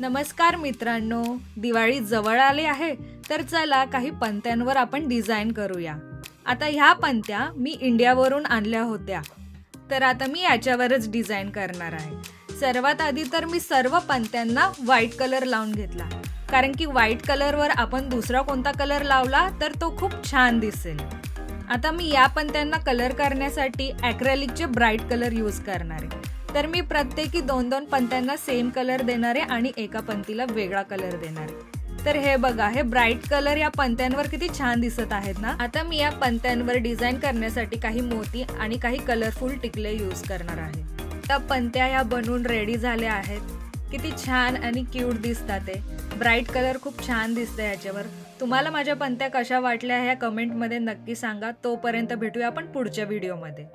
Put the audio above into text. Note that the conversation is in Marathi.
नमस्कार मित्रांनो दिवाळी जवळ आली आहे तर चला काही पंत्यांवर आपण डिझाईन करूया. आता ह्या पंत्या मी इंडियावरून आणल्या होत्या. तर आता मी याच्यावरच डिझाईन करणार आहे. सर्वात आधी तर मी सर्व पंत्यांना व्हाईट कलर लावून घेतला. कारण की व्हाईट कलरवर आपण दुसरा कोणता कलर लावला तर तो खूप छान दिसेल. आता मी या पंत्यांना कलर करण्यासाठी ॲक्रेलिकचे ब्राईट कलर यूज करणार आहे. तर मी प्रत्येकी दोन दोन पंत्यांना सेम कलर देणार आहे आणि एका पंतीला वेगळा कलर देणार. आहे तर हे बघा हे ब्राईट कलर या पंत्यांवर किती छान दिसत आहेत ना? आता मी या पंत्यांवर डिझाईन करण्यासाठी काही मोती आणि काही कलरफुल टिकले यूज करणार आहे. त्या पंत्या ह्या बनवून रेडी झाल्या आहेत. किती छान आणि क्यूट दिसतात ते. ब्राईट कलर खूप छान दिसतं याच्यावर. तुम्हाला माझ्या पंत्या कशा वाटल्या ह्या कमेंटमध्ये नक्की सांगा. तोपर्यंत भेटूया आपण पुढच्या व्हिडिओमध्ये